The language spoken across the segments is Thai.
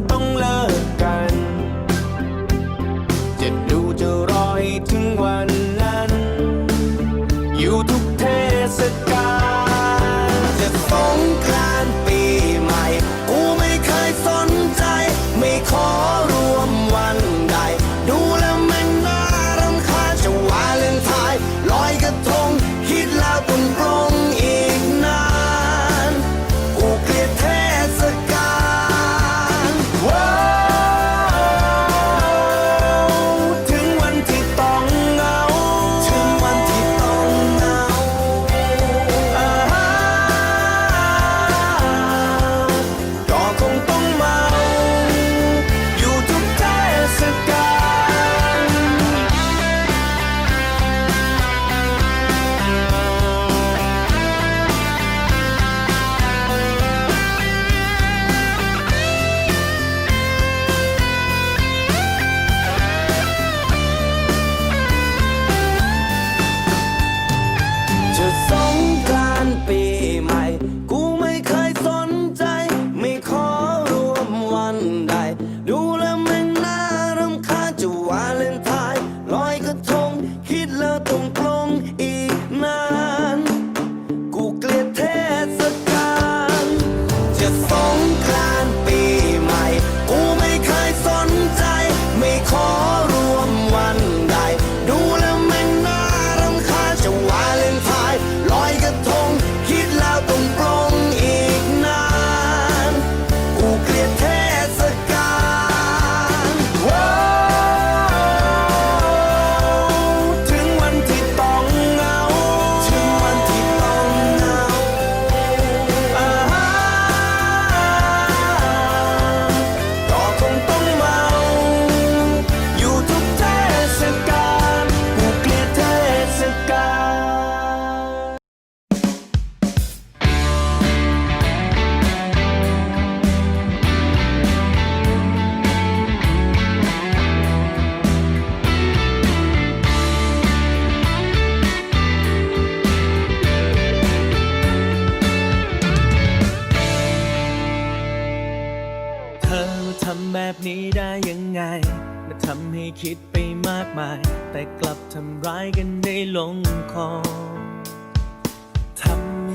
tão silent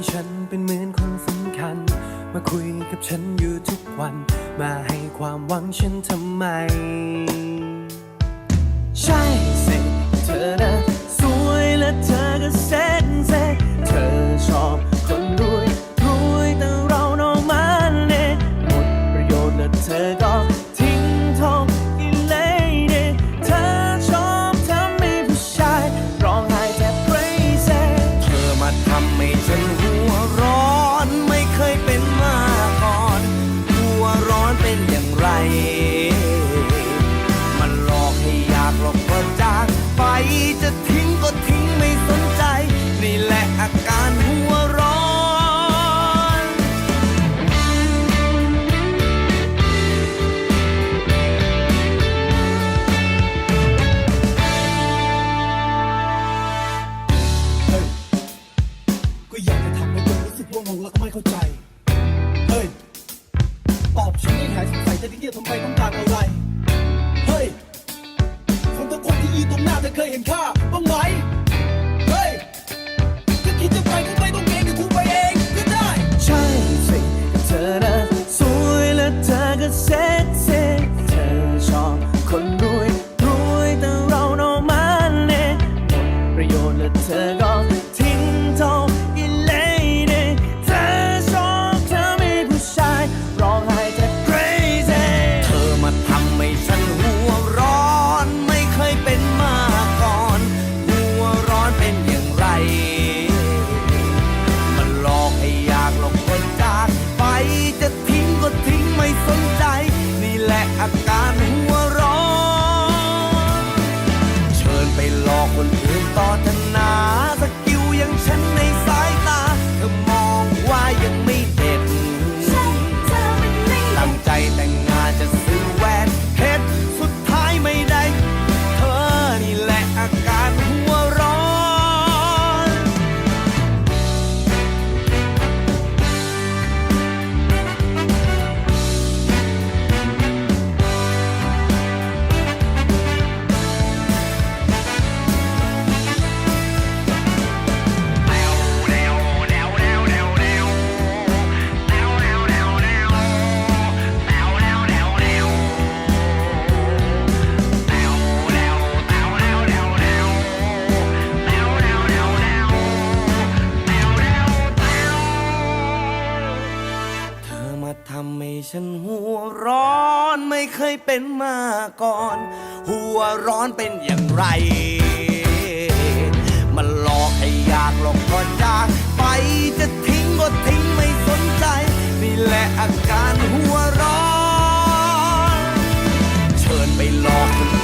ฉันเป็นเหมือนคนสำคัญ มาคุยกับฉันอยู่ทุกวัน มาให้ความหวังฉันทำไม ใช่สิเธอนะสวยและเธอก็เซ็นเซ็เธอชอบ to เป็นมาก่อน หัวร้อนเป็นอย่างไร มันหลอกให้อยากหลอกก็อยากไปจะทิ้งก็ทิ้งไม่สนใจ นี่แหละอาการหัวร้อน เชิญไปหลอกคน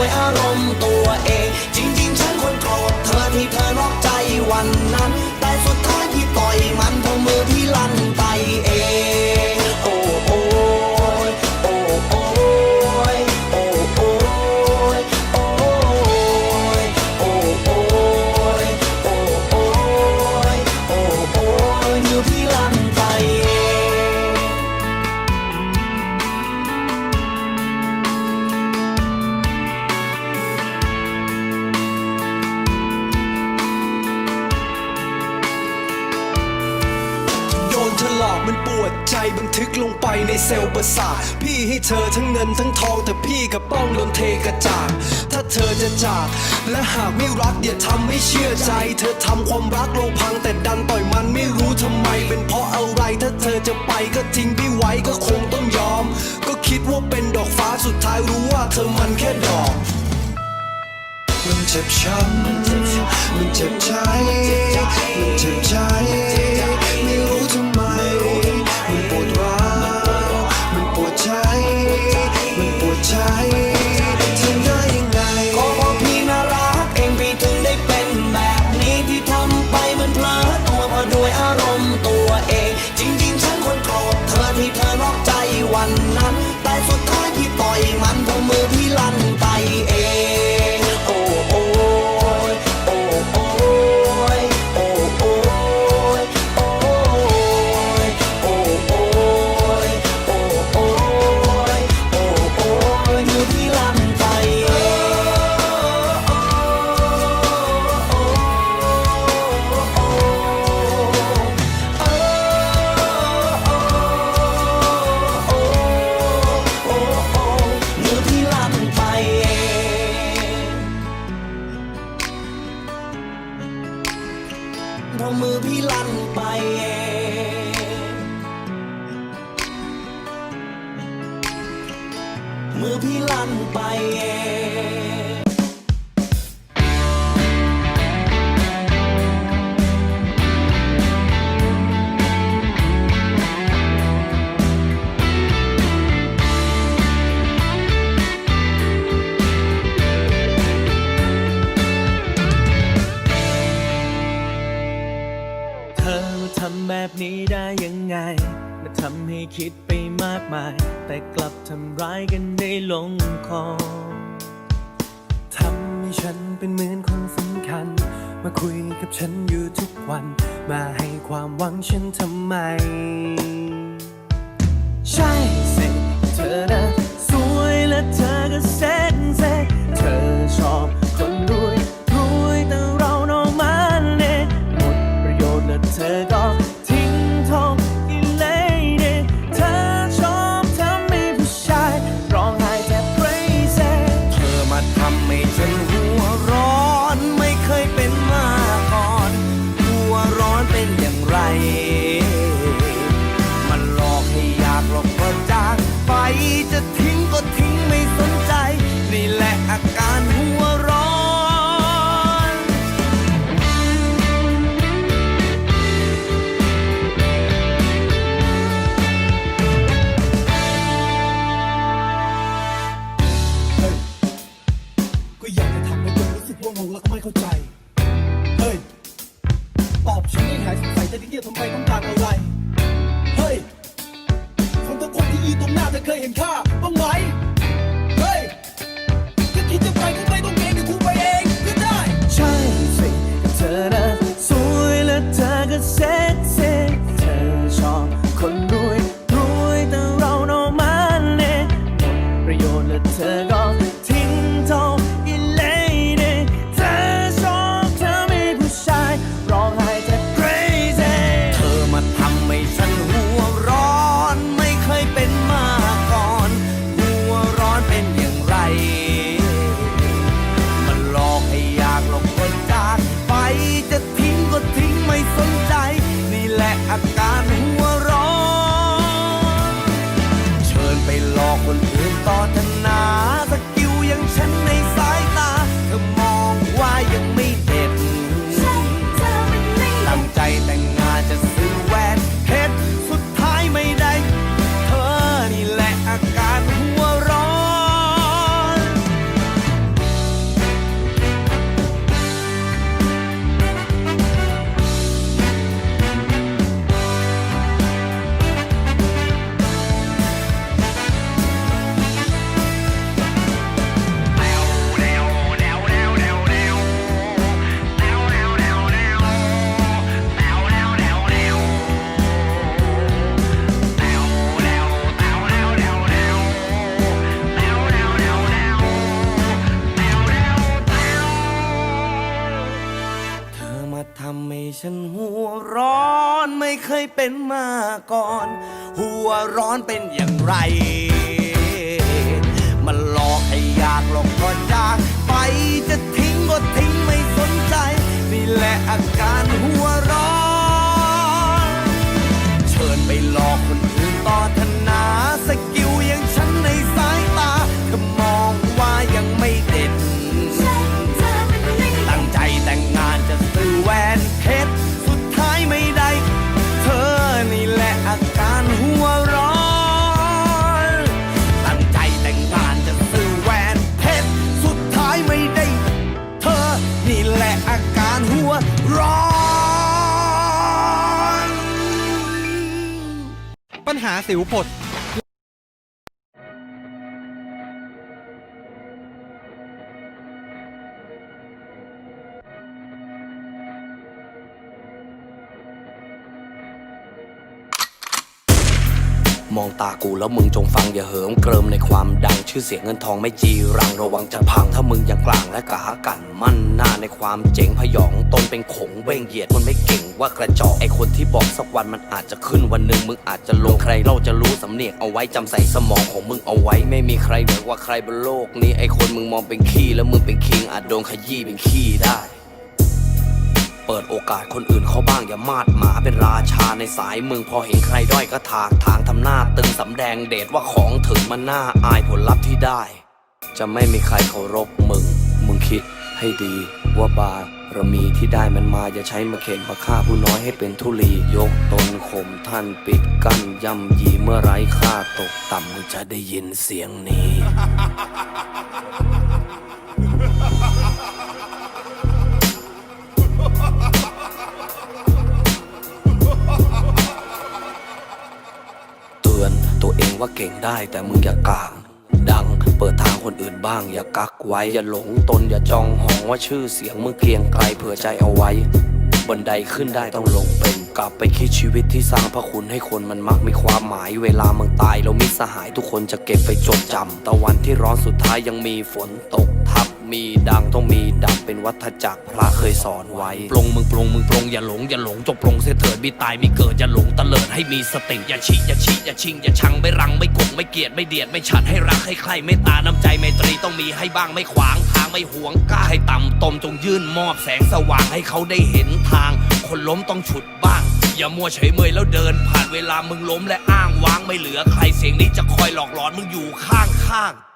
ด้ยอารมณ์ตัว มันปวดใจบันทึกลงไปในเซลล์ประสาทพี่ให้เธอทั้งเงินทั้งทองแต่พี่กับป้องโดนเทกระจาดถ้าเธอจะจาก และหากไม่รักอย่าทำให้เชื่อใจ เธอทำความรักลงพังแต่ดันปล่อยมันไม่รู้ทำไม เป็นเพราะอะไรถ้าเธอจะไปก็ทิ้งพี่ไว้ก็คงต้องยอม ก็คิดว่าเป็นดอกฟ้าสุดท้ายรู้ว่าเธอมันแค่ดอกมันเจ็บช้ำมันเจ็บใจ มันเจ็บใจ ไม่รู้ทำไม ธอทำแบบนี้ได้ยังไง มาทำให้คิดไปมากมาย แต่กลับทำร้ายกันได้ลงคอทำให้ฉันเป็นเหมือนคนสำคัญ มาคุยกับฉันอยู่ทุกวัน มาให้ความหวังฉันทำไม ใช่สิเธอ ยืนตรงหน้าเธอเคยเห็นค่าบ้างไหม เป็นมาก่อน หัวร้อนเป็นอย่างไร มันหลอกให้อยากหลอกก็จาก ไปจะทิ้งก็ทิ้งไม่สนใจ นี่แหละอาการหัวร้อน เชิญไปหลอกคนอื่น สิวผด มองตากูแล้วมึงจงฟังอย่าเหิมเกริมในความดังชื่อเสียงเงินทองไม่จีรังระวังจะพังถ้ามึงยังกลางและกะหากันมั่นหน้าในความเจ๋งพยองตนเป็นขงเบ้งเหยียดคนไม่เก่งว่ากระจอกไอคนที่บอกสักวันมันอาจจะขึ้นวันหนึ่งมึงอาจจะลงใครเราจะรู้สำเนียกเอาไว้จำใส่สมองของมึงเอาไว้ไม่มีใครเหนือกว่าใครบนโลกนี้ไอคนมึงมองเป็นขี้แล้วมึงเป็นคิงอาจโดนขยี้เป็นขี้ได้ เปิดโอกาสคนอื่นเขาบ้างอย่ามาดหมาเป็นราชาในสายมึงพอเห็นใครด้อยก็ถากทางทำหน้าตึงสำแดงเดชว่าของถึงมันน่าอายผลลัพธ์ที่ได้ จะไม่มีใครเคารพมึง มึงคิดให้ดีว่าบารมีที่ได้มันมาอย่าใช้มาเข็นมาฆ่าผู้น้อยให้เป็นทุลียกตนข่มท่านปิดกั้นย่ำยีเมื่อไร้ค่าตกต่ำมึงจะได้ยินเสียงนี้ ว่าเก่งได้แต่มึงอย่ากลาง ดังเปิดทางคนอื่นบ้าง อย่ากักไว้ อย่าหลงตนอย่าจองหองว่าชื่อเสียงมึงเกียงไกลเผื่อใจเอาไว้บันไดขึ้นได้ต้องลงเป็นกลับไปคิดชีวิตที่สร้างพระคุณให้คนมันมักมีความหมาย เวลามึงตายแล้วมิสหายทุกคนจะเก็บไปจดจำตะวันที่ร้อนสุดท้ายยังมีฝนตกทับ มีดังต้องมีดับเป็นวัฏจักรพระเคยสอนไว้ปลงมึงปลงมึงปลงอย่าหลงอย่าหลงจงปลงเสียเถิดมีตายมีเกิดอย่าหลงตะเลิดให้มีสติอย่าฉีอย่าชี้อย่าชิงอย่าชังไม่รังไม่กงไม่เกลียดไม่เดียดไม่ฉัดให้รักให้ใครไม่ตาน้ำใจไมตรีต้องมีให้บ้างไม่ขวางทางไม่หวงกล้าให้ต่ำตมจงยื่นมอบแสงสว่างให้เขาได้เห็นทาง คนล้มต้องฉุดบ้างอย่ามัวเฉยเมยแล้วเดิน ผ่านเวลามึงล้มและอ้างว้างไม่เหลือใครเสียงนี้จะคอยหลอกหลอนมึงอยู่ข้างข้างๆ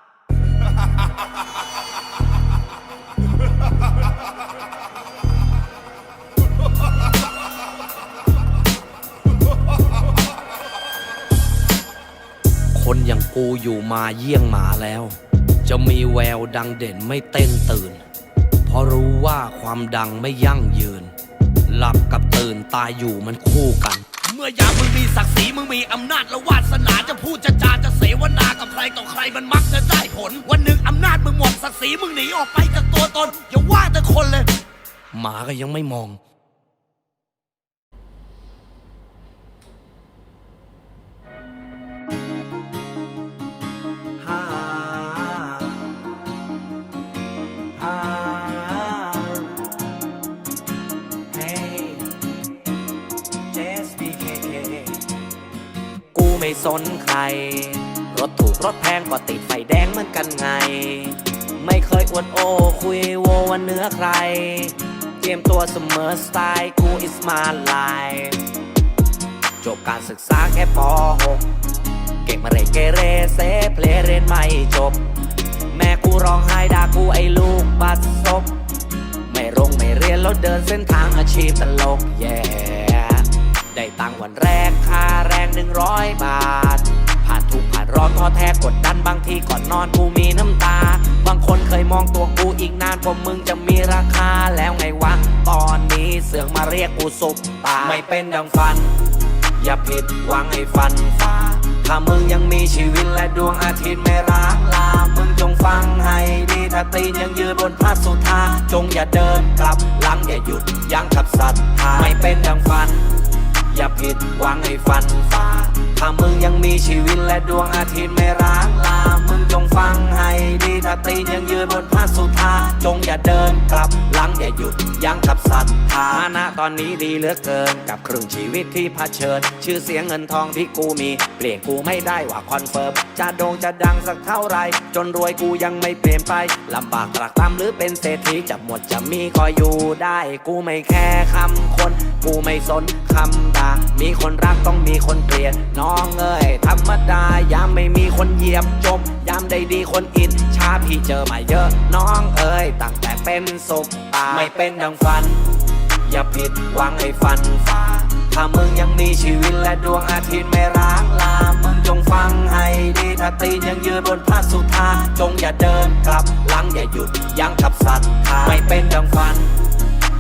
คนอย่างกูอยู่มาเยี่ยงหมาแล้ว จะมีแววดังเด่นไม่เต้นตื่น เพราะรู้ว่าความดังไม่ยั่งยืน หลับกับตื่นตายอยู่มันคู่กัน เมื่อยามมึงมีศักดิ์ศรีมึงมีอำนาจและวาสนาจะพูดจะจาจะ วนากับใครต่อใครมันมักจะได้ผล วันหนึ่งอำนาจมึงหมดศักดิ์ศรีมึงหนีออกไปจากตัวตน อย่าว่าแต่คนเลย หมาก็ยังไม่มองกูไม่สนใคร รถแพงก็ติดไฟแดงเหมือนกันไง ไม่เคยอวดโอคุยโววันเนื้อใคร เตรียมตัวเสมอสไตล์กู is my life จบการศึกษาแค่ป .6 เก่งมาเรเกเรเซเพลเรียนไม่จบ แม่กูร้องไห้ด่ากูไอ้ลูกบัดซบไม่รงไม่เรียนแล้วเดินเส้นทางอาชีพตลกแย่ได้ตังค์วันแรกค่าแรงหนึ่งร้อยบาท อนท้อแท้กดดันบางทีก่อนนอนกูมีน้ำตา บางคนเคยมองตัวกูอีกนานกว่ามึงจะมีราคาแล้วไงวะ ตอนนี้เสือกมาเรียกกูสุปตาไม่เป็นดังฝัน อย่าผิดหวังให้ฟันฟ้า ถ้ามึงยังมีชีวิตและดวงอาทิตย์ไม่ร้างลา มึงจงฟังให้ดีถ้าตีนยังยืนบนพระสุธาจงอย่าเดินกลับหลังอย่าหยุดยั้งกับศรัทธาไม่เป็นดังฝัน อย่าผิดหวังให้ฟันฟ้าถ้ามึงยังมีชีวิตและดวงอาทิตย์ไม่ร้างลา มึงจงฟังให้ดีถ้าตีนยังยืนบนพระสุธา จงอย่าเดินกลับหลังอย่าหยุดยั้งกับศรัทธาณตอนนี้ดีเหลือเกิน กับครึ่งชีวิตที่เผชิญ ชื่อเสียงเงินทองที่กูมี เปลี่ยนกูไม่ได้ว่าคอนเฟิร์ม จะโด่งจะดังสักเท่าไหรจนรวยกูยังไม่เปลี่ยนไปลำบากตรากตรำหรือเป็นเศรษฐีจะหมดจะมีก็อยู่ได้ กูไม่แค่คำคน กูไม่สนคำด่ามีคนรักต้องมีคนเกลียดน้ององเอ้ยธรรมดายามไม่มีคนเหยียบจมยามได้ดีคนอินชาพี่เจอมาเยอะน้องเอ้ยตั้งแต่เป็นสุขตาไม่เป็นดังฝัน อย่าผิดหวังให้ฟันฟ้าถ้ามึงยังมีชีวิตและดวงอาทิตย์ไม่ร้างลา มึงจงฟังให้ดีถ้าตีนยังยืนบนพระสุธาจงอย่าเดินกลับหลังอย่าหยุดยั้งกับศรัทธาไม่เป็นดังฝัน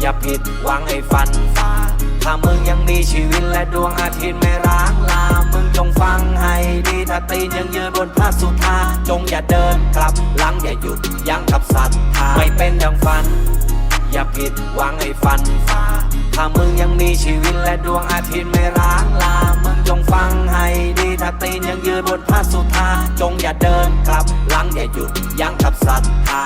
อย่าผิดหวังให้ฟันฟ้าถ้ามึงยังมีชีวิตและดวงอาทิตย์ไม่ร้างลา มึงจงฟังให้ดีถ้าตีนยังยืนบนพระสุธา จงอย่าเดินกลับหลังอย่าหยุดยั้งกับศรัทธาไม่เป็นดังฝัน อย่าผิดหวังให้ฟันฟ้าถ้ามึงยังมีชีวิตและดวงอาทิตย์ไม่ร้างลา มึงจงฟังให้ดีถ้าตีนยังยืนบนพระสุธา จงอย่าเดินกลับหลังอย่าหยุดยั้งกับศรัทธา